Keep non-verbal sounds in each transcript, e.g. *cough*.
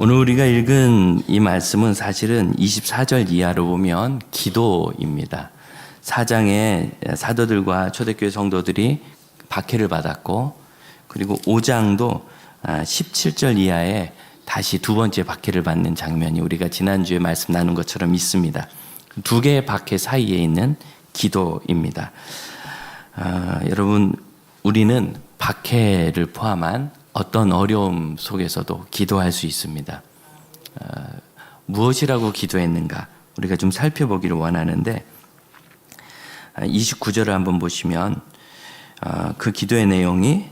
오늘 우리가 읽은 이 말씀은 사실은 24절 이하로 보면 기도입니다. 사장에 사도들과 초대교회 성도들이 박해를 받았고 그리고 5장도 17절 이하에 다시 두 번째 박해를 받는 장면이 우리가 지난주에 말씀 나눈 것처럼 있습니다. 두 개의 박해 사이에 있는 기도입니다. 아, 여러분, 우리는 박해를 포함한 어떤 어려움 속에서도 기도할 수 있습니다. 아, 무엇이라고 기도했는가? 우리가 좀 살펴보기를 원하는데, 29절을 한번 보시면, 아, 그 기도의 내용이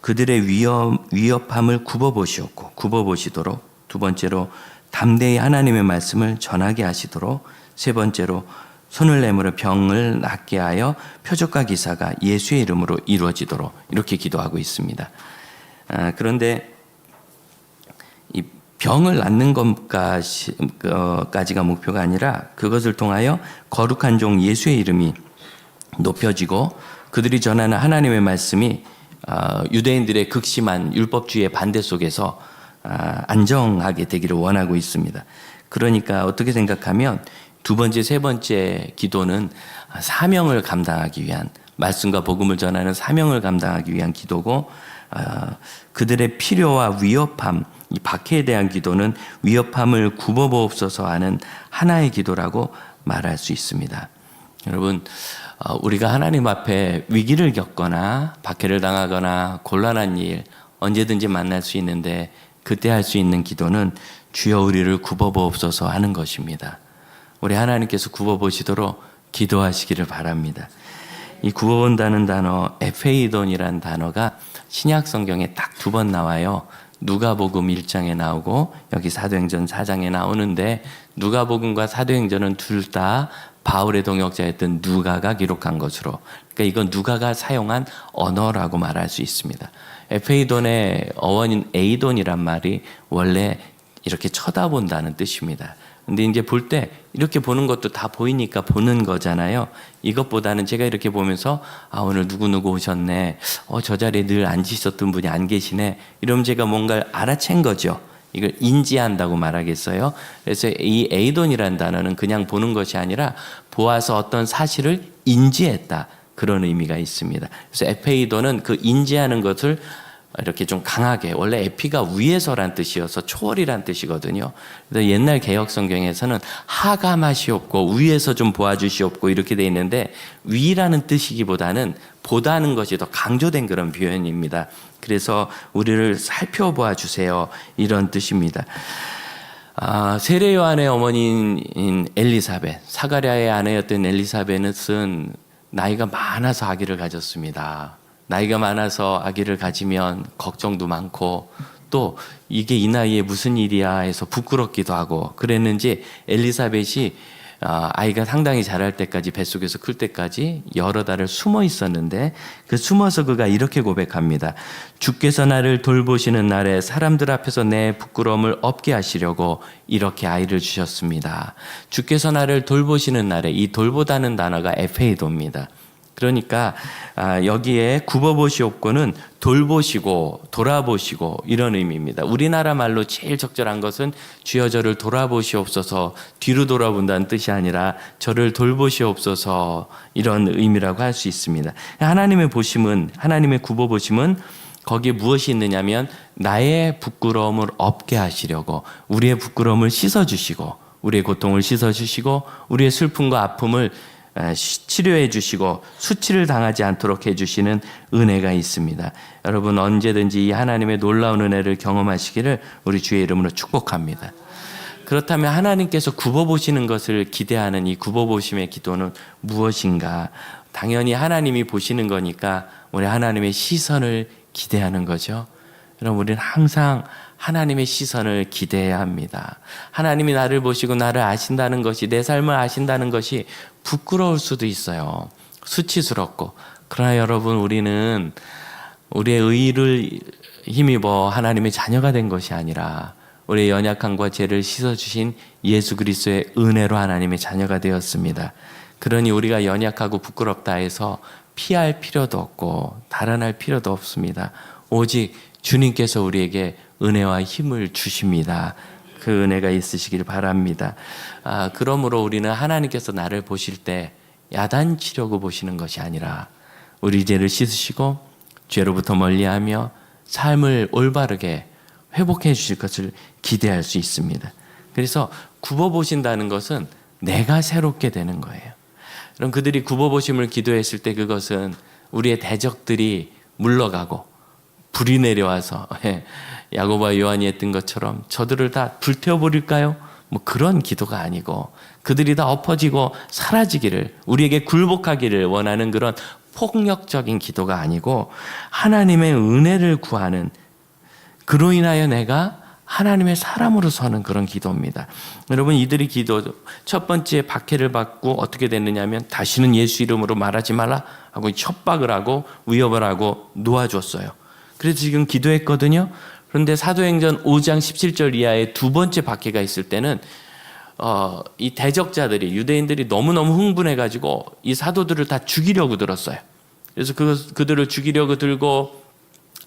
그들의 위협, 위협함을 굽어보시었고, 굽어보시도록, 두 번째로 담대히 하나님의 말씀을 전하게 하시도록, 세 번째로 손을 내밀어 병을 낫게 하여 표적과 기사가 예수의 이름으로 이루어지도록 이렇게 기도하고 있습니다. 아, 그런데 이 병을 낫는 것까지가 목표가 아니라 그것을 통하여 거룩한 종 예수의 이름이 높여지고 그들이 전하는 하나님의 말씀이 아, 유대인들의 극심한 율법주의의 반대 속에서 아, 안정하게 되기를 원하고 있습니다. 그러니까 어떻게 생각하면 두 번째, 세 번째 기도는 사명을 감당하기 위한 말씀과 복음을 전하는 사명을 감당하기 위한 기도고 어, 그들의 필요와 위협함, 이 박해에 대한 기도는 위협함을 굽어보옵소서 하는 하나의 기도라고 말할 수 있습니다. 여러분, 어, 우리가 하나님 앞에 위기를 겪거나 박해를 당하거나 곤란한 일 언제든지 만날 수 있는데 그때 할 수 있는 기도는 주여 우리를 굽어보옵소서 하는 것입니다. 우리 하나님께서 굽어보시도록 기도하시기를 바랍니다. 이 굽어본다는 단어, 에페이돈이란 단어가 신약 성경에 딱 두 번 나와요. 누가복음 1장에 나오고 여기 사도행전 4장에 나오는데 누가복음과 사도행전은 둘 다 바울의 동역자였던 누가가 기록한 것으로 그러니까 이건 누가가 사용한 언어라고 말할 수 있습니다. 에페이돈의 어원인 에이돈이란 말이 원래 이렇게 쳐다본다는 뜻입니다. 근데 이제 볼 때 이렇게 보는 것도 다 보이니까 보는 거잖아요. 이것보다는 제가 이렇게 보면서 아 오늘 누구 누구 오셨네. 어 저 자리에 늘 앉으셨던 분이 안 계시네. 이러면 제가 뭔가를 알아챈 거죠. 이걸 인지한다고 말하겠어요. 그래서 이 에이돈이라는 단어는 그냥 보는 것이 아니라 보아서 어떤 사실을 인지했다. 그런 의미가 있습니다. 그래서 에페이돈은 그 인지하는 것을 이렇게 좀 강하게 원래 에피가 위에서란 뜻이어서 초월이란 뜻이거든요. 그래서 옛날 개혁 성경에서는 하가마시옵고 위에서 좀 보아주시옵고 이렇게 돼 있는데 위라는 뜻이기보다는 보다는 것이 더 강조된 그런 표현입니다. 그래서 우리를 살펴보아 주세요 이런 뜻입니다. 아, 세례 요한의 어머니인 엘리사벳, 사가랴의 아내였던 엘리사벳은 나이가 많아서 아기를 가졌습니다. 나이가 많아서 아기를 가지면 걱정도 많고 또 이게 이 나이에 무슨 일이야 해서 부끄럽기도 하고 그랬는지 엘리사벳이 아, 아이가 상당히 자랄 때까지 뱃속에서 클 때까지 여러 달을 숨어 있었는데 그 숨어서 그가 이렇게 고백합니다. 주께서 나를 돌보시는 날에 사람들 앞에서 내 부끄러움을 없게 하시려고 이렇게 아이를 주셨습니다. 주께서 나를 돌보시는 날에 이 돌보다는 단어가 에페이도입니다. 그러니까 아, 여기에 굽어보시옵고는 돌보시고 돌아보시고 이런 의미입니다. 우리나라 말로 제일 적절한 것은 주여 저를 돌아보시옵소서 뒤로 돌아본다는 뜻이 아니라 저를 돌보시옵소서 이런 의미라고 할 수 있습니다. 하나님의 보심은 하나님의 굽어보심은 거기에 무엇이 있느냐면 나의 부끄러움을 없게 하시려고 우리의 부끄러움을 씻어주시고 우리의 고통을 씻어주시고 우리의 슬픔과 아픔을 치료해 주시고 수치를 당하지 않도록 해 주시는 은혜가 있습니다. 여러분 언제든지 이 하나님의 놀라운 은혜를 경험하시기를 우리 주의 이름으로 축복합니다. 그렇다면 하나님께서 굽어 보시는 것을 기대하는 이 굽어 보심의 기도는 무엇인가? 당연히 하나님이 보시는 거니까 우리 하나님의 시선을 기대하는 거죠. 여러분 우리는 항상 하나님의 시선을 기대해야 합니다. 하나님이 나를 보시고 나를 아신다는 것이 내 삶을 아신다는 것이 부끄러울 수도 있어요. 수치스럽고. 그러나 여러분 우리는 우리의 의를 힘입어 하나님의 자녀가 된 것이 아니라 우리의 연약함과 죄를 씻어주신 예수 그리스도의 은혜로 하나님의 자녀가 되었습니다. 그러니 우리가 연약하고 부끄럽다 해서 피할 필요도 없고 달아날 필요도 없습니다. 오직 주님께서 우리에게 은혜와 힘을 주십니다. 그 은혜가 있으시길 바랍니다. 아, 그러므로 우리는 하나님께서 나를 보실 때 야단치려고 보시는 것이 아니라 우리 죄를 씻으시고 죄로부터 멀리하며 삶을 올바르게 회복해 주실 것을 기대할 수 있습니다. 그래서 굽어 보신다는 것은 내가 새롭게 되는 거예요. 그럼 그들이 굽어 보심을 기도했을 때 그것은 우리의 대적들이 물러가고 불이 내려와서 *laughs* 예, 야고보와 요한이 했던 것처럼 저들을 다 불태워 버릴까요? 뭐 그런 기도가 아니고 그들이 다 엎어지고 사라지기를 우리에게 굴복하기를 원하는 그런 폭력적인 기도가 아니고 하나님의 은혜를 구하는 그로 인하여 내가 하나님의 사람으로 서는 그런 기도입니다. 여러분 이들이 기도 첫 번째 박해를 받고 어떻게 됐느냐면 다시는 예수 이름으로 말하지 말라 하고 협박을 하고 위협을 하고 놓아줬어요. 그래서 지금 기도했거든요. 그런데 사도행전 5장 17절 이하의 두 번째 박해가 있을 때는 어, 이 대적자들이 유대인들이 너무너무 흥분해 가지고 이 사도들을 다 죽이려고 들었어요. 그래서 그 그들을 죽이려고 들고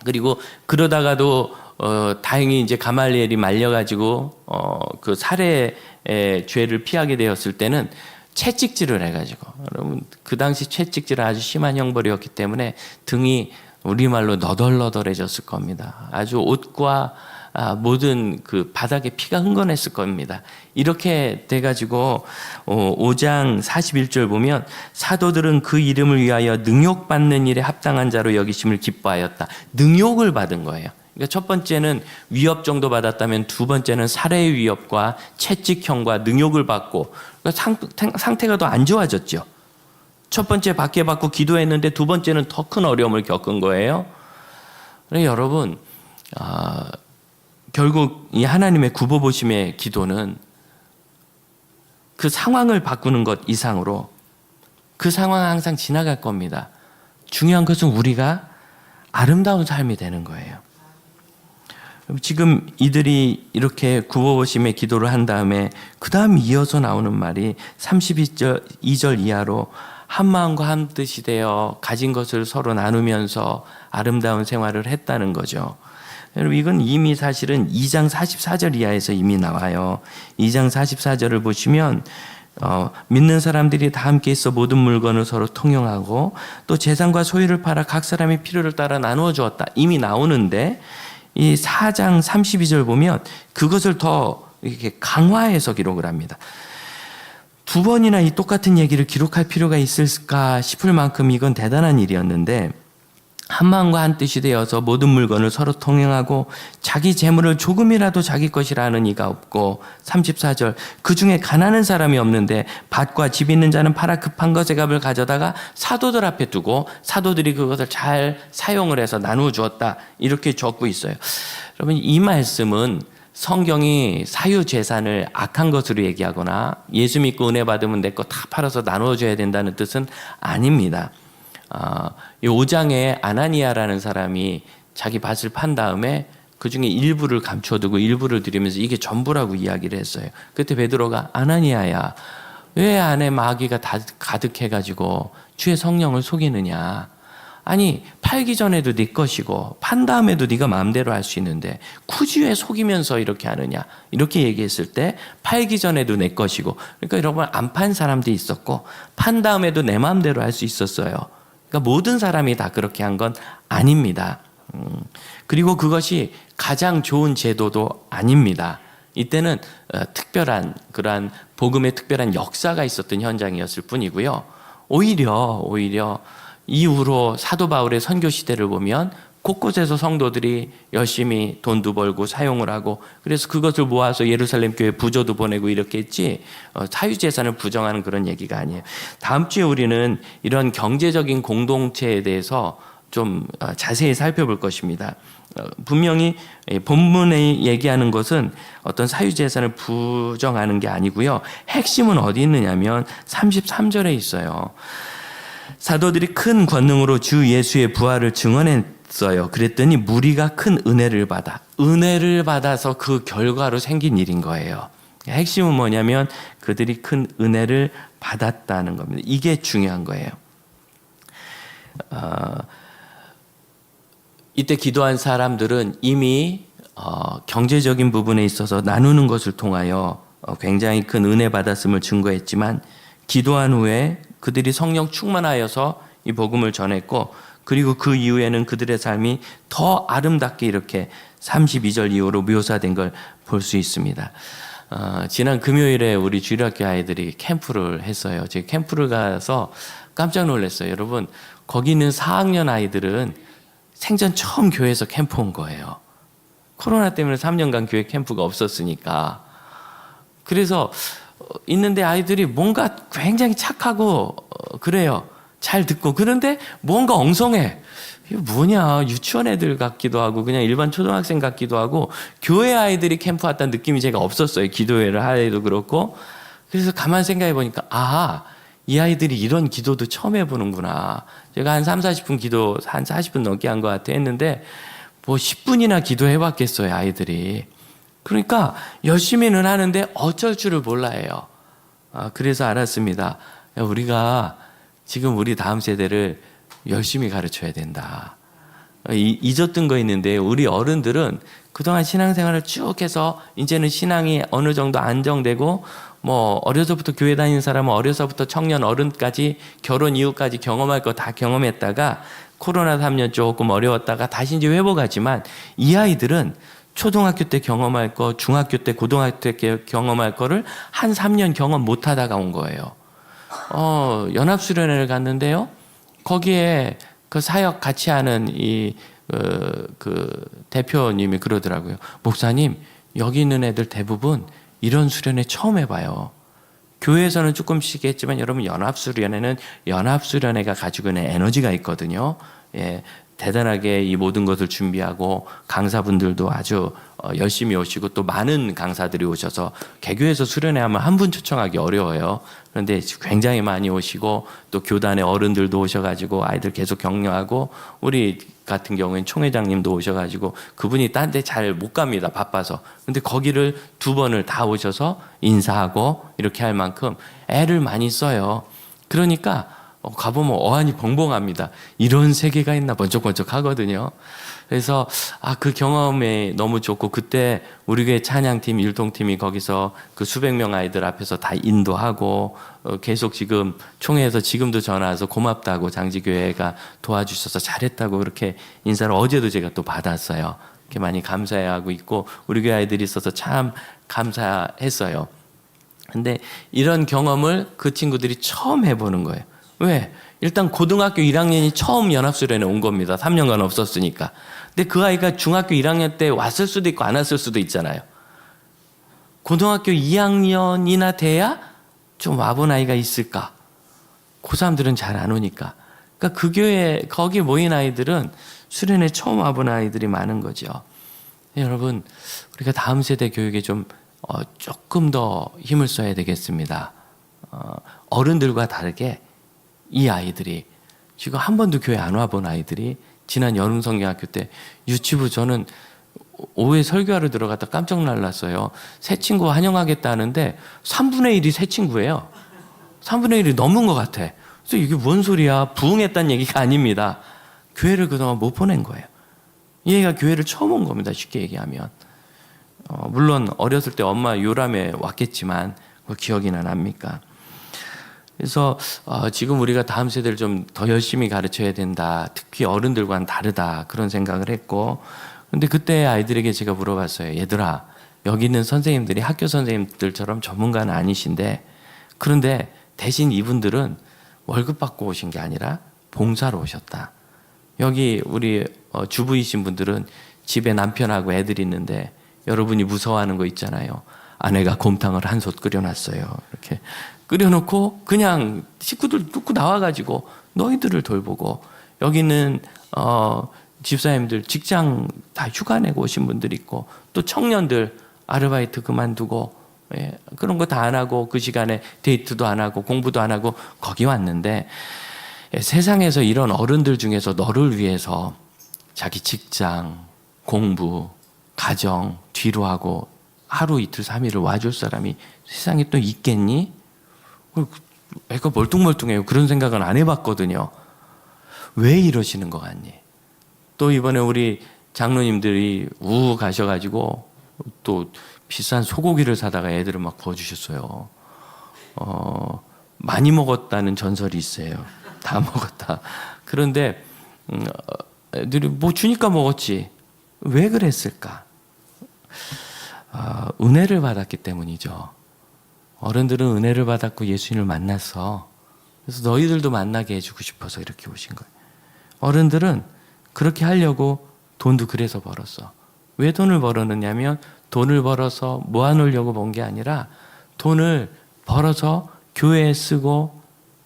그리고 그러다가도 어, 다행히 이제 가말리엘이 말려가지고 어, 그 살해의 죄를 피하게 되었을 때는 채찍질을 해가지고 여러분 그 당시 채찍질은 아주 심한 형벌이었기 때문에 등이 우리말로 너덜너덜해졌을 겁니다. 아주 옷과 아, 모든 그 바닥에 피가 흥건했을 겁니다. 이렇게 돼가지고 어, 5장 41절 보면 사도들은 그 이름을 위하여 능욕받는 일에 합당한 자로 여기심을 기뻐하였다. 능욕을 받은 거예요. 그러니까 첫 번째는 위협 정도 받았다면 두 번째는 살해의 위협과 채찍형과 능욕을 받고 그러니까 상태가 더 안 좋아졌죠. 첫 번째 밖에 받고 기도했는데 두 번째는 더 큰 어려움을 겪은 거예요. 여러분 아, 결국 이 하나님의 굽어보심의 기도는 그 상황을 바꾸는 것 이상으로 그 상황은 항상 지나갈 겁니다. 중요한 것은 우리가 아름다운 삶이 되는 거예요. 지금 이들이 이렇게 굽어보심의 기도를 한 다음에 그 다음 이어서 나오는 말이 32절 2절 이하로 한 마음과 한 뜻이 되어 가진 것을 서로 나누면서 아름다운 생활을 했다는 거죠. 여러분 이건 이미 사실은 2장 44절 이하에서 이미 나와요. 2장 44절을 보시면 어, 믿는 사람들이 다 함께 있어 모든 물건을 서로 통용하고 또 재산과 소유를 팔아 각 사람의 필요를 따라 나누어 주었다. 이미 나오는데 이 4장 32절 보면 그것을 더 이렇게 강화해서 기록을 합니다. 두 번이나 이 똑같은 얘기를 기록할 필요가 있을까 싶을 만큼 이건 대단한 일이었는데 한 마음과 한 뜻이 되어서 모든 물건을 서로 통행하고 자기 재물을 조금이라도 자기 것이라 하는 이가 없고 34절 그 중에 가난한 사람이 없는데 밭과 집 있는 자는 팔아 급한 것의 값을 가져다가 사도들 앞에 두고 사도들이 그것을 잘 사용을 해서 나누어 주었다 이렇게 적고 있어요. 여러분 이 말씀은 성경이 사유 재산을 악한 것으로 얘기하거나 예수 믿고 은혜 받으면 내 거 다 팔아서 나누어 줘야 된다는 뜻은 아닙니다. 어, 이 5장에 아나니아라는 사람이 자기 밭을 판 다음에 그 중에 일부를 감춰두고 일부를 드리면서 이게 전부라고 이야기를 했어요. 그때 베드로가 아나니아야 왜 안에 마귀가 다 가득해가지고 주의 성령을 속이느냐? 아니 팔기 전에도 네 것이고 판 다음에도 네가 마음대로 할 수 있는데 굳이 왜 속이면서 이렇게 하느냐 이렇게 얘기했을 때 팔기 전에도 내 것이고 그러니까 여러분 안 판 사람도 있었고 판 다음에도 내 마음대로 할 수 있었어요. 그러니까 모든 사람이 다 그렇게 한 건 아닙니다. 음, 그리고 그것이 가장 좋은 제도도 아닙니다. 이때는 어, 특별한 그러한 복음의 특별한 역사가 있었던 현장이었을 뿐이고요. 오히려 오히려 이후로 사도 바울의 선교 시대를 보면 곳곳에서 성도들이 열심히 돈도 벌고 사용을 하고 그래서 그것을 모아서 예루살렘 교회 부조도 보내고 이렇게 했지 어, 사유재산을 부정하는 그런 얘기가 아니에요. 다음 주에 우리는 이런 경제적인 공동체에 대해서 좀 어, 자세히 살펴볼 것입니다. 어, 분명히 본문에 얘기하는 것은 어떤 사유재산을 부정하는 게 아니고요. 핵심은 어디 있느냐면 33절에 있어요. 사도들이 큰 권능으로 주 예수의 부활을 증언했어요. 그랬더니 무리가 큰 은혜를 받아. 은혜를 받아서 그 결과로 생긴 일인 거예요. 핵심은 뭐냐면 그들이 큰 은혜를 받았다는 겁니다. 이게 중요한 거예요. 어, 이때 기도한 사람들은 이미 어, 경제적인 부분에 있어서 나누는 것을 통하여 어, 굉장히 큰 은혜 받았음을 증거했지만 기도한 후에 그들이 성령 충만하여서 이 복음을 전했고 그리고 그 이후에는 그들의 삶이 더 아름답게 이렇게 32절 이후로 묘사된 걸 볼 수 있습니다. 어, 지난 금요일에 우리 주일학교 아이들이 캠프를 했어요. 제 캠프를 가서 깜짝 놀랐어요. 여러분, 거기 있는 4학년 아이들은 생전 처음 교회에서 캠프 온 거예요. 코로나 때문에 3년간 교회 캠프가 없었으니까. 그래서 어, 있는데 아이들이 뭔가 굉장히 착하고 어, 그래요. 잘 듣고 그런데 뭔가 엉성해. 이게 뭐냐 유치원 애들 같기도 하고 그냥 일반 초등학생 같기도 하고 교회 아이들이 캠프 왔다는 느낌이 제가 없었어요. 기도회를 하에도 그렇고 그래서 가만 생각해 보니까 아. 이 아이들이 이런 기도도 처음 해보는구나. 제가 한 3, 40분 기도, 한 40분 넘게 한 것 같아 했는데, 뭐 10분이나 기도해 봤겠어요, 아이들이. 그러니까 열심히는 하는데 어쩔 줄을 몰라요. 아, 그래서 알았습니다. 야, 우리가 지금 우리 다음 세대를 열심히 가르쳐야 된다. 이- 잊었던 거 있는데 우리 어른들은 그동안 신앙생활을 쭉 해서 이제는 신앙이 어느 정도 안정되고 뭐 어려서부터 교회 다니는 사람은 어려서부터 청년 어른까지 결혼 이후까지 경험할 거 다 경험했다가 코로나 3년 조금 어려웠다가 다시 이제 회복하지만 이 아이들은 초등학교 때 경험할 거, 중학교 때, 고등학교 때 경험할 거를 한 3년 경험 못 하다가 온 거예요. 어, 연합수련회를 갔는데요. 거기에 그 사역 같이 하는 이, 어, 그 대표님이 그러더라고요. 목사님, 여기 있는 애들 대부분 이런 수련회 처음 해봐요. 교회에서는 조금씩 했지만 여러분 연합수련회는 연합수련회가 가지고 있는 에너지가 있거든요. 예, 대단하게 이 모든 것을 준비하고 강사분들도 아주 어, 열심히 오시고 또 많은 강사들이 오셔서 개교에서 수련회 하면 한 분 초청하기 어려워요. 그런데 굉장히 많이 오시고 또 교단의 어른들도 오셔가지고 아이들 계속 격려하고 우리 같은 경우엔 총회장님도 오셔가지고 그분이 딴 데 잘 못 갑니다 바빠서 근데 거기를 두 번을 다 오셔서 인사하고 이렇게 할 만큼 애를 많이 써요 그러니까 어, 가보면 어안이 벙벙합니다 이런 세계가 있나 번쩍번쩍 하거든요 그래서 아 그 경험에 너무 좋고 그때 우리 교회 찬양팀 일동팀이 거기서 그 수백 명 아이들 앞에서 다 인도하고 어, 계속 지금 총회에서 지금도 전화 와서 고맙다고 장지교회가 도와주셔서 잘했다고 그렇게 인사를 어제도 제가 또 받았어요. 이렇게 많이 감사해하고 있고 우리 교회 아이들이 있어서 참 감사했어요. 근데 이런 경험을 그 친구들이 처음 해보는 거예요. 왜? 일단 고등학교 1학년이 처음 연합수련회 온 겁니다. 3년간 없었으니까. 근데 그 아이가 중학교 1학년 때 왔을 수도 있고 안 왔을 수도 있잖아요. 고등학교 2학년이나 돼야 좀 와본 아이가 있을까? 고3들은 잘 안 오니까. 그러니까 그 교회, 거기 모인 아이들은 수련회 처음 와본 아이들이 많은 거죠. 여러분, 우리가 다음 세대 교육에 좀 어, 조금 더 힘을 써야 되겠습니다. 어, 어른들과 다르게 이 아이들이 지금 한 번도 교회 안 와본 아이들이 지난 여름성경학교 때 유치부 저는 오후에 설교하러 들어갔다 깜짝 놀랐어요. 새 친구 환영하겠다는데 3분의 1이 새 친구예요. 3분의 1이 넘은 것 같아. 그래서 이게 뭔 소리야? 부흥했다는 얘기가 아닙니다. 교회를 그동안 못 보낸 거예요. 이 애가 교회를 처음 온 겁니다. 쉽게 얘기하면. 어, 물론 어렸을 때 엄마 요람에 왔겠지만 그 기억이나 납니까? 그래서 어, 지금 우리가 다음 세대를 좀 더 열심히 가르쳐야 된다. 특히 어른들과는 다르다. 그런 생각을 했고 근데 그때 아이들에게 제가 물어봤어요. 얘들아, 여기 있는 선생님들이 학교 선생님들처럼 전문가는 아니신데 그런데 대신 이분들은 월급 받고 오신 게 아니라 봉사로 오셨다. 여기 우리 어, 주부이신 분들은 집에 남편하고 애들이 있는데 여러분이 무서워하는 거 있잖아요. 아내가 곰탕을 한 솥 끓여놨어요. 이렇게 끓여놓고 그냥 식구들 뚫고 나와가지고 너희들을 돌보고 여기는 어, 집사님들 직장 다 휴가 내고 오신 분들 있고 또 청년들 아르바이트 그만두고 예, 그런 거 다 안 하고 그 시간에 데이트도 안 하고 공부도 안 하고 거기 왔는데 예, 세상에서 이런 어른들 중에서 너를 위해서 자기 직장, 공부, 가정 뒤로 하고 하루 이틀 삼일을 와줄 사람이 세상에 또 있겠니? 어, 애가 멀뚱멀뚱해요. 그런 생각은 안 해봤거든요. 왜 이러시는 것 같니? 또 이번에 우리 장로님들이 우 가셔가지고 또 비싼 소고기를 사다가 애들을 막 구워주셨어요. 어, 많이 먹었다는 전설이 있어요. 다 *laughs* 먹었다. 그런데 음, 어, 애들이 뭐 주니까 먹었지. 왜 그랬을까? 아, 은혜를 받았기 때문이죠. 어른들은 은혜를 받았고 예수님을 만났어. 그래서 너희들도 만나게 해주고 싶어서 이렇게 오신 거예요. 어른들은 그렇게 하려고 돈도 그래서 벌었어. 왜 돈을 벌었느냐면 돈을 벌어서 모아놓으려고 번 게 아니라 돈을 벌어서 교회에 쓰고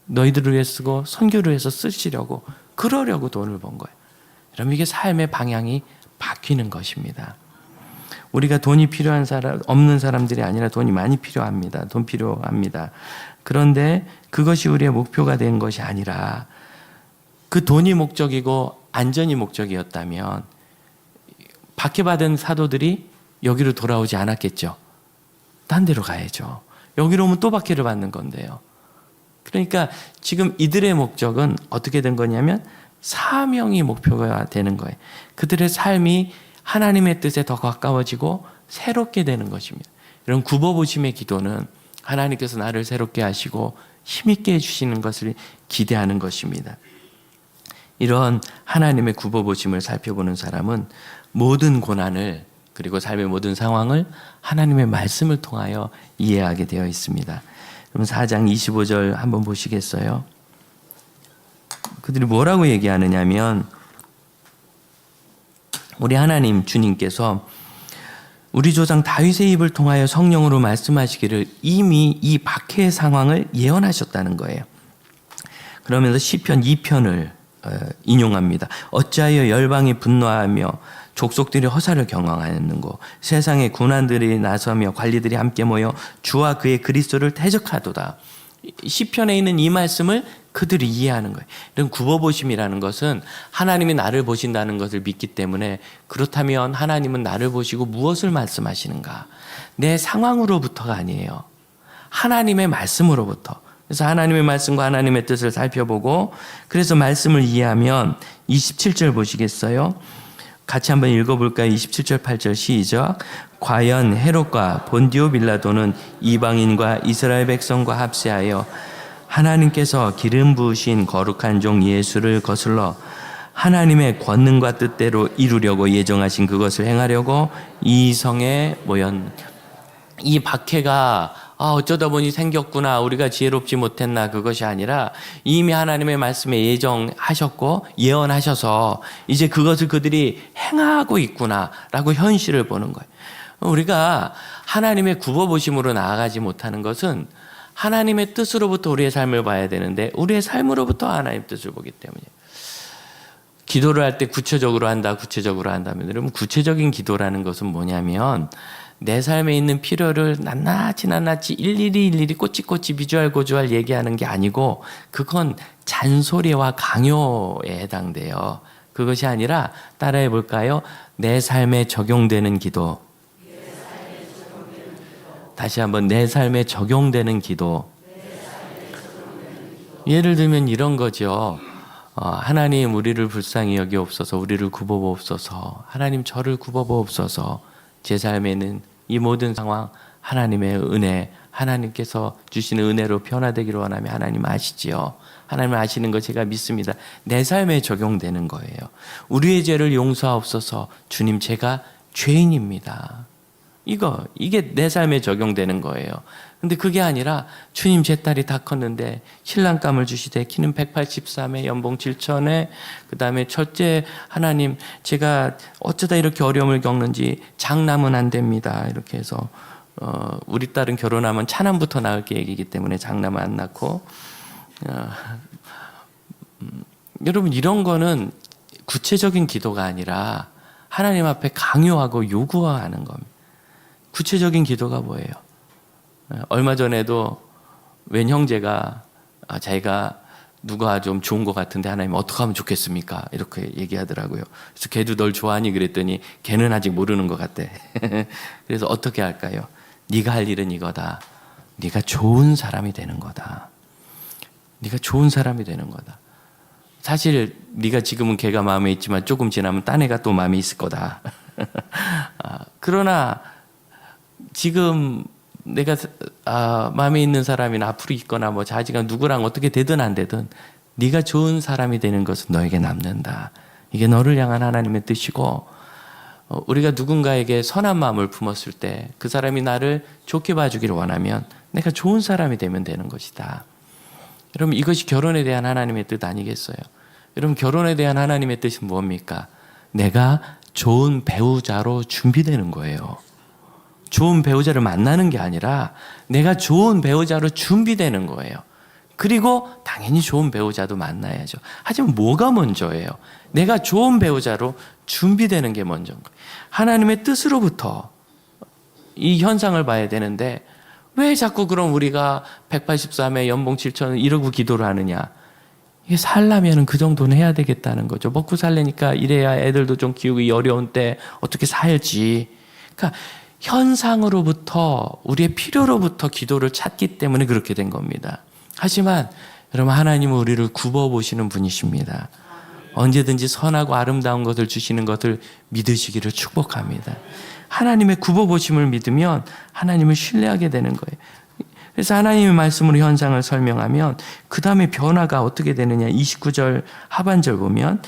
너희들을 위해 쓰고 선교를 위해서 쓰시려고 그러려고 돈을 번 거예요. 그럼 이게 삶의 방향이 바뀌는 것입니다. 우리가 돈이 필요한 사람 없는 사람들이 아니라 돈이 많이 필요합니다. 돈 필요합니다. 그런데 그것이 우리의 목표가 된 것이 아니라 그 돈이 목적이고 안전이 목적이었다면 박해받은 사도들이 여기로 돌아오지 않았겠죠. 딴 데로 가야죠. 여기로 오면 또 박해를 받는 건데요. 그러니까 지금 이들의 목적은 어떻게 된 거냐면 사명이 목표가 되는 거예요. 그들의 삶이 하나님의 뜻에 더 가까워지고 새롭게 되는 것입니다. 이런 굽어보심의 기도는 하나님께서 나를 새롭게 하시고 힘있게 해주시는 것을 기대하는 것입니다. 이런 하나님의 굽어보심을 살펴보는 사람은 모든 고난을 그리고 삶의 모든 상황을 하나님의 말씀을 통하여 이해하게 되어 있습니다. 그럼 4장 25절 한번 보시겠어요? 그들이 뭐라고 얘기하느냐면 우리 하나님 주님께서 우리 조상 다윗의 입을 통하여 성령으로 말씀하시기를 이미 이 박해의 상황을 예언하셨다는 거예요. 그러면서 시편 2편을 어, 인용합니다. 어찌하여 열방이 분노하며 족속들이 허사를 경황하였는고 세상의 군환들이 나서며 관리들이 함께 모여 주와 그의 그리스도를 대적하도다. 시편에 있는 이 말씀을 그들이 이해하는 거예요. 이런 굽어보심이라는 것은 하나님이 나를 보신다는 것을 믿기 때문에 그렇다면 하나님은 나를 보시고 무엇을 말씀하시는가? 내 상황으로부터가 아니에요. 하나님의 말씀으로부터. 그래서 하나님의 말씀과 하나님의 뜻을 살펴보고 그래서 말씀을 이해하면 27절 보시겠어요? 같이 한번 읽어볼까요? 27절 8절 시작. 과연 헤롯과 본디오 빌라도는 이방인과 이스라엘 백성과 합세하여 하나님께서 기름 부으신 거룩한 종 예수를 거슬러 하나님의 권능과 뜻대로 이루려고 예정하신 그것을 행하려고 이 성에 모였. 이 박해가 아, 어쩌다 보니 생겼구나. 우리가 지혜롭지 못했나. 그것이 아니라 이미 하나님의 말씀에 예정하셨고 예언하셔서 이제 그것을 그들이 행하고 있구나. 라고 현실을 보는 거예요. 우리가 하나님의 굽어보심으로 나아가지 못하는 것은 하나님의 뜻으로부터 우리의 삶을 봐야 되는데 우리의 삶으로부터 하나님의 뜻을 보기 때문이에요. 기도를 할 때 구체적으로 한다, 구체적으로 한다면 여러분 구체적인 기도라는 것은 뭐냐면 내 삶에 있는 필요를 낱낱이 낱낱이 일일이 일일이 꼬치꼬치 비주얼 고주얼 얘기하는 게 아니고 그건 잔소리와 강요에 해당돼요. 그것이 아니라 따라해 볼까요? 내 삶에 적용되는 기도. 다시 한번 내 삶에 적용되는 기도. 예를 들면 이런 거죠. 어, 하나님 우리를 불쌍히 여기옵소서, 우리를 굽어보옵소서, 하나님 저를 굽어보옵소서, 제 삶에는 이 모든 상황 하나님의 은혜, 하나님께서 주시는 은혜로 변화되기를 원하며 하나님 아시지요. 하나님 아시는 거 제가 믿습니다. 내 삶에 적용되는 거예요. 우리의 죄를 용서하옵소서, 주님 제가 죄인입니다. 이거 이게 내 삶에 적용되는 거예요. 근데 그게 아니라 주님 제 딸이 다 컸는데 신랑감을 주시되 키는 183에 연봉 7천에 그다음에 첫째 하나님 제가 어쩌다 이렇게 어려움을 겪는지 장남은 안 됩니다. 이렇게 해서 어, 우리 딸은 결혼하면 차남부터 낳을 계획이기 때문에 장남은 안 낳고 어, 음, 여러분 이런 거는 구체적인 기도가 아니라 하나님 앞에 강요하고 요구하는 겁니다. 구체적인 기도가 뭐예요? 얼마 전에도 웬 형제가 아, 자기가 누가 좀 좋은 것 같은데 하나님 어떻게 하면 좋겠습니까? 이렇게 얘기하더라고요. 그래서 걔도 널 좋아하니 그랬더니 걔는 아직 모르는 것 같대. *laughs* 그래서 어떻게 할까요? 네가 할 일은 이거다. 네가 좋은 사람이 되는 거다. 네가 좋은 사람이 되는 거다. 사실 네가 지금은 걔가 마음에 있지만 조금 지나면 딴 애가 또 마음에 있을 거다. *laughs* 아, 그러나 지금 내가 아, 마음에 있는 사람이나 앞으로 있거나 뭐 자지가 누구랑 어떻게 되든 안 되든 네가 좋은 사람이 되는 것은 너에게 남는다. 이게 너를 향한 하나님의 뜻이고 어, 우리가 누군가에게 선한 마음을 품었을 때 그 사람이 나를 좋게 봐주기를 원하면 내가 좋은 사람이 되면 되는 것이다. 여러분 이것이 결혼에 대한 하나님의 뜻 아니겠어요? 여러분 결혼에 대한 하나님의 뜻은 뭡니까? 내가 좋은 배우자로 준비되는 거예요. 좋은 배우자를 만나는 게 아니라 내가 좋은 배우자로 준비되는 거예요. 그리고 당연히 좋은 배우자도 만나야죠. 하지만 뭐가 먼저예요? 내가 좋은 배우자로 준비되는 게 먼저인 거예요. 하나님의 뜻으로부터 이 현상을 봐야 되는데 왜 자꾸 그럼 우리가 183에 연봉 7천 이러고 기도를 하느냐? 이게 살려면 그 정도는 해야 되겠다는 거죠. 먹고 살려니까 이래야 애들도 좀 키우기 어려운 때 어떻게 살지. 그러니까 현상으로부터 우리의 필요로부터 기도를 찾기 때문에 그렇게 된 겁니다. 하지만 여러분 하나님은 우리를 굽어 보시는 분이십니다. 언제든지 선하고 아름다운 것을 주시는 것을 믿으시기를 축복합니다. 하나님의 굽어 보심을 믿으면 하나님을 신뢰하게 되는 거예요. 그래서 하나님의 말씀으로 현상을 설명하면 그 다음에 변화가 어떻게 되느냐 29절 하반절 보면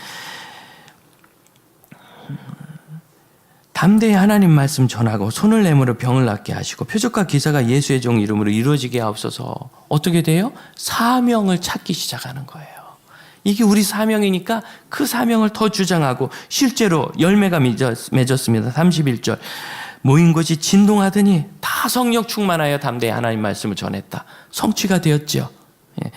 담대히 하나님 말씀 전하고 손을 내밀어 병을 낫게 하시고 표적과 기사가 예수의 종 이름으로 이루어지게 하옵소서 어떻게 돼요? 사명을 찾기 시작하는 거예요. 이게 우리 사명이니까 그 사명을 더 주장하고 실제로 열매가 맺었, 맺었습니다. 31절 모인 곳이 진동하더니 다 성령 충만하여 담대히 하나님 말씀을 전했다. 성취가 되었죠. 예.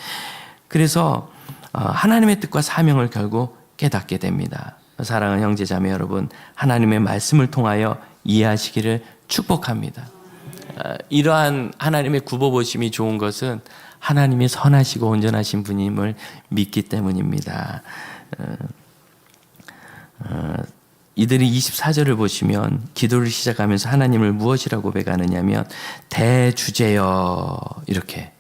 그래서 어, 하나님의 뜻과 사명을 결국 깨닫게 됩니다. 사랑하는 형제 자매 여러분, 하나님의 말씀을 통하여 이해하시기를 축복합니다. 어, 이러한 하나님의 굽어보심이 좋은 것은 하나님이 선하시고 온전하신 분임을 믿기 때문입니다. 어, 어, 이들이 24절을 보시면 기도를 시작하면서 하나님을 무엇이라고 고백하느냐면 대주제여 이렇게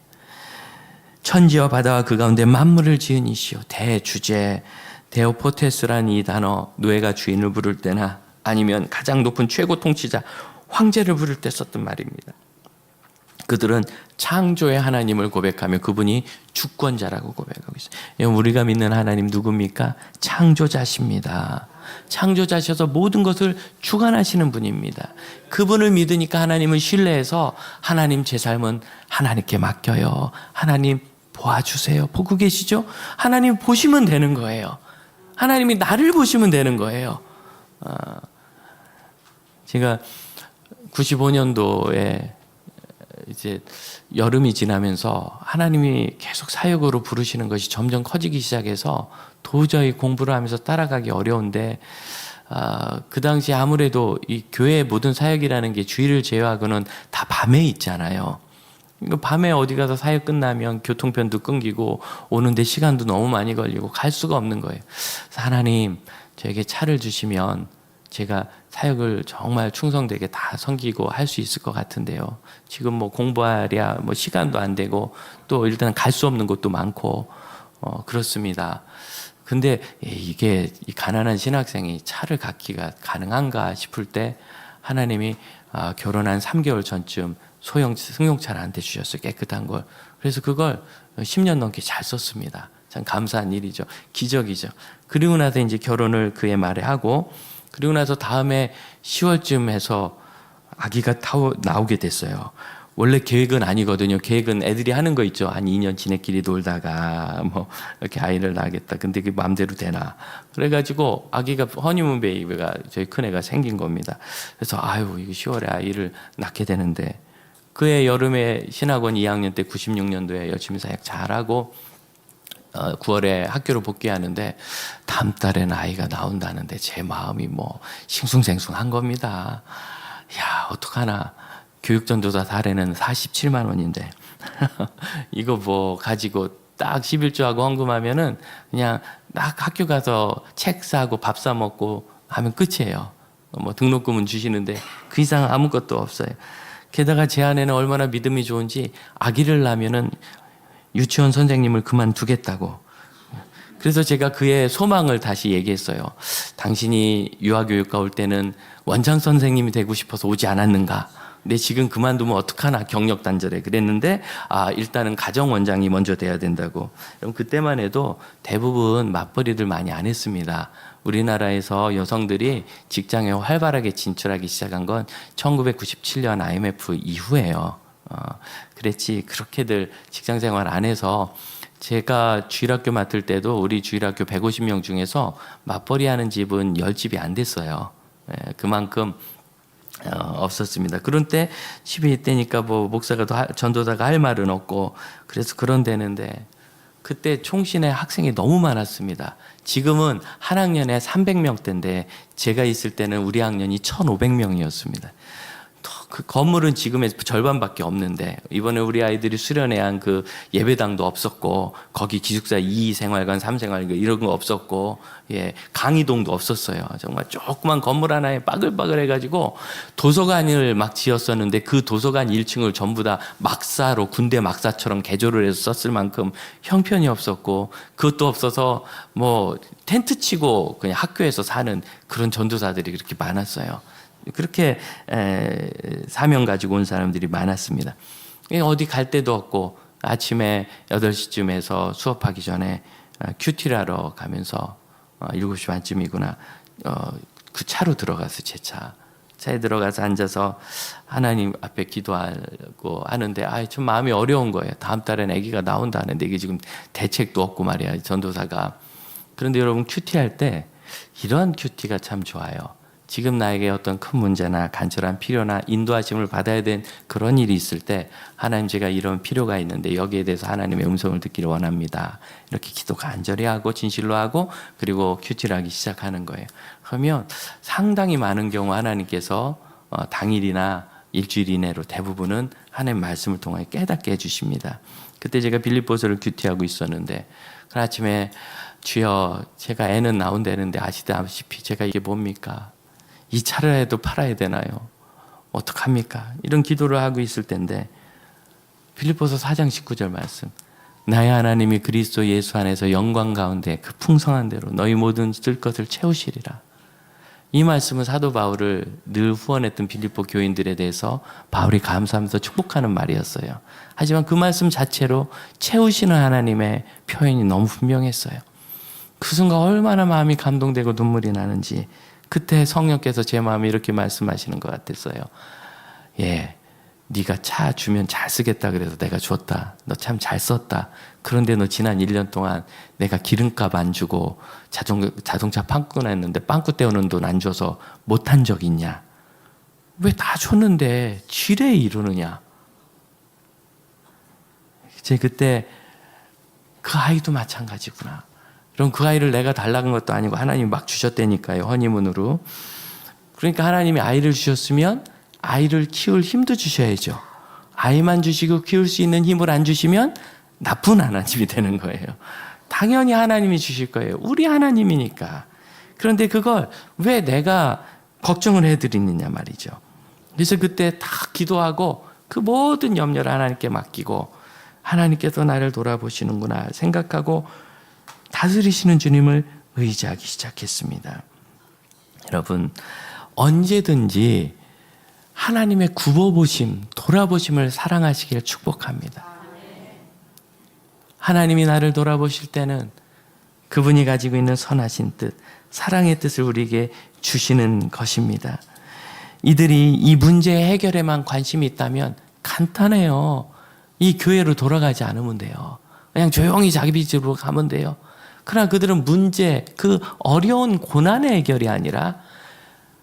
천지와 바다와 그 가운데 만물을 지은 이시오 대주제 데오포테스란 이 단어 노예가 주인을 부를 때나 아니면 가장 높은 최고 통치자 황제를 부를 때 썼던 말입니다. 그들은 창조의 하나님을 고백하며 그분이 주권자라고 고백하고 있어요. 우리가 믿는 하나님 누굽니까? 창조자십니다. 창조자셔서 모든 것을 주관하시는 분입니다. 그분을 믿으니까 하나님을 신뢰해서 하나님 제 삶은 하나님께 맡겨요. 하나님 보아주세요. 보고 계시죠? 하나님 보시면 되는 거예요. 하나님이 나를 보시면 되는 거예요. 어, 제가 95년도에 이제 여름이 지나면서 하나님이 계속 사역으로 부르시는 것이 점점 커지기 시작해서 도저히 공부를 하면서 따라가기 어려운데 아, 그 당시 아무래도 이 교회 모든 사역이라는 게 주일을 제외하고는 다 밤에 있잖아요. 밤에 어디 가서 사역 끝나면 교통편도 끊기고 오는데 시간도 너무 많이 걸리고 갈 수가 없는 거예요. 하나님 저에게 차를 주시면 제가 사역을 정말 충성되게 다 섬기고 할 수 있을 것 같은데요. 지금 뭐 공부하랴 뭐 시간도 안 되고 또 일단 갈 수 없는 곳도 많고 어 그렇습니다. 근데 이게 이 가난한 신학생이 차를 갖기가 가능한가 싶을 때 하나님이 아, 결혼한 3개월 전쯤 소형 승용차를 한테 주셨어요. 깨끗한 걸. 그래서 그걸 10년 넘게 잘 썼습니다. 참 감사한 일이죠. 기적이죠. 그리고 나서 이제 결혼을 그의 말에 하고 그리고 나서 다음에 10월쯤 해서 아기가 타오, 나오게 됐어요. 원래 계획은 아니거든요. 계획은 애들이 하는 거 있죠. 한 2년 지네끼리 놀다가 뭐 이렇게 아이를 낳겠다. 근데 그게 마음대로 되나. 그래가지고 아기가 허니문 베이비가 저희 큰 애가 생긴 겁니다. 그래서 아유 이거 10월에 아이를 낳게 되는데 그해 여름에 신학원 2학년 때 96년도에 열심히 사역 잘하고 어, 9월에 학교로 복귀하는데 다음 달에는 아이가 나온다는데 제 마음이 뭐 싱숭생숭한 겁니다. 야 어떡하나 교육전도사 달에는 47만 원인데 *laughs* 이거 뭐 가지고 딱 11조하고 헌금하면은 그냥 딱 학교 가서 책 사고 밥 사 먹고 하면 끝이에요. 뭐 등록금은 주시는데 그 이상 아무것도 없어요. 게다가 제 아내는 얼마나 믿음이 좋은지 아기를 낳으면은 유치원 선생님을 그만두겠다고. 그래서 제가 그의 소망을 다시 얘기했어요. 당신이 유아교육과 올 때는 원장 선생님이 되고 싶어서 오지 않았는가? 내 지금 그만두면 어떡하나 경력 단절에 그랬는데 아 일단은 가정 원장이 먼저 돼야 된다고. 그럼 그때만 해도 대부분 맞벌이들 많이 안 했습니다. 우리나라에서 여성들이 직장에 활발하게 진출하기 시작한 건 1997년 IMF 이후예요. 어, 그랬지 그렇게들 직장 생활 안 해서 제가 주일학교 맡을 때도 우리 주일학교 150명 중에서 맞벌이 하는 집은 10집이 안 됐어요. 예, 그만큼 어, 없었습니다. 그런 때 집에 있다니까 뭐 목사가 더 할- 전도사가 할 말은 없고 그래서 그런 데는데 그때 총신의 학생이 너무 많았습니다. 지금은 한 학년에 300명대인데 제가 있을 때는 우리 학년이 1,500명이었습니다. 그 건물은 지금의 절반밖에 없는데 이번에 우리 아이들이 수련회 한 그 예배당도 없었고 거기 기숙사 2 생활관 3 생활관 이런 거 없었고 예 강의동도 없었어요 정말 조그만 건물 하나에 빠글빠글 해가지고 도서관을 막 지었었는데 그 도서관 1층을 전부 다 막사로 군대 막사처럼 개조를 해서 썼을 만큼 형편이 없었고 그것도 없어서 뭐 텐트 치고 그냥 학교에서 사는 그런 전도사들이 그렇게 많았어요. 그렇게 에, 사명 가지고 온 사람들이 많았습니다. 예, 어디 갈 데도 없고 아침에 8시쯤에서 수업하기 전에 어, 큐티를 하러 가면서 어, 7시 반쯤이구나. 어, 그 차로 들어가서 제 차. 차에 들어가서 앉아서 하나님 앞에 기도하고 하는데 아, 좀 마음이 어려운 거예요. 다음 달엔 아기가 나온다 하는데 이게 지금 대책도 없고 말이야. 전도사가. 그런데 여러분 큐티 할 때 이런 큐티가 참 좋아요. 지금 나에게 어떤 큰 문제나 간절한 필요나 인도하심을 받아야 된 그런 일이 있을 때 하나님 제가 이런 필요가 있는데 여기에 대해서 하나님의 음성을 듣기를 원합니다. 이렇게 기도 간절히 하고 진실로 하고 그리고 큐티를 하기 시작하는 거예요. 그러면 상당히 많은 경우 하나님께서 어, 당일이나 일주일 이내로 대부분은 하나님 말씀을 통해 깨닫게 해주십니다. 그때 제가 빌립보서를 큐티하고 있었는데 그 아침에 주여 제가 애는 나온다는데 아시다시피 제가 이게 뭡니까? 이 차라도 팔아야 되나요? 어떡합니까? 이런 기도를 하고 있을 텐데 빌립보서 4장 19절 말씀 나의 하나님이 그리스도 예수 안에서 영광 가운데 그 풍성한 대로 너희 모든 쓸 것을 채우시리라. 이 말씀은 사도 바울을 늘 후원했던 빌립보 교인들에 대해서 바울이 감사하면서 축복하는 말이었어요. 하지만 그 말씀 자체로 채우시는 하나님의 표현이 너무 분명했어요. 그 순간 얼마나 마음이 감동되고 눈물이 나는지 그때 성령께서 제 마음에 이렇게 말씀하시는 것 같았어요. 예, 네가 차 주면 잘 쓰겠다 그래서 내가 줬다. 너 참 잘 썼다. 그런데 너 지난 1년 동안 내가 기름값 안 주고 자동, 자동차 빵꾸 냈는데 빵꾸 때우는 돈 안 줘서 못한 적 있냐? 왜 다 줬는데 지레 이러느냐? 제 그때 그 아이도 마찬가지구나. 그럼 그 아이를 내가 달라는 것도 아니고 하나님이 막 주셨다니까요. 허니문으로. 그러니까 하나님이 아이를 주셨으면 아이를 키울 힘도 주셔야죠. 아이만 주시고 키울 수 있는 힘을 안 주시면 나쁜 하나님이 되는 거예요. 당연히 하나님이 주실 거예요. 우리 하나님이니까. 그런데 그걸 왜 내가 걱정을 해드리느냐 말이죠. 그래서 그때 다 기도하고 그 모든 염려를 하나님께 맡기고 하나님께서 나를 돌아보시는구나 생각하고 다스리시는 주님을 의지하기 시작했습니다. 여러분, 언제든지 하나님의 굽어보심, 돌아보심을 사랑하시길 축복합니다. 하나님이 나를 돌아보실 때는 그분이 가지고 있는 선하신 뜻, 사랑의 뜻을 우리에게 주시는 것입니다. 이들이 이 문제 해결에만 관심이 있다면 간단해요. 이 교회로 돌아가지 않으면 돼요. 그냥 조용히 자기 집으로 가면 돼요. 그러나 그들은 문제, 그 어려운 고난의 해결이 아니라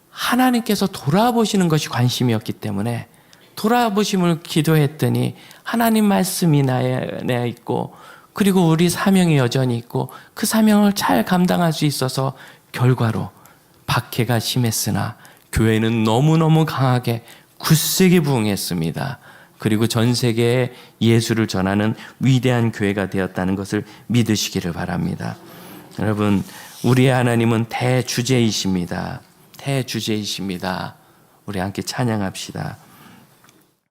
하나님께서 돌아보시는 것이 관심이었기 때문에 돌아보심을 기도했더니 하나님 말씀이 나에 내 있고 그리고 우리 사명이 여전히 있고 그 사명을 잘 감당할 수 있어서 결과로 박해가 심했으나 교회는 너무너무 강하게 굳세게 부응했습니다. 그리고 전 세계에 예수를 전하는 위대한 교회가 되었다는 것을 믿으시기를 바랍니다. 여러분, 우리의 하나님은 대주제이십니다. 대주제이십니다. 우리 함께 찬양합시다.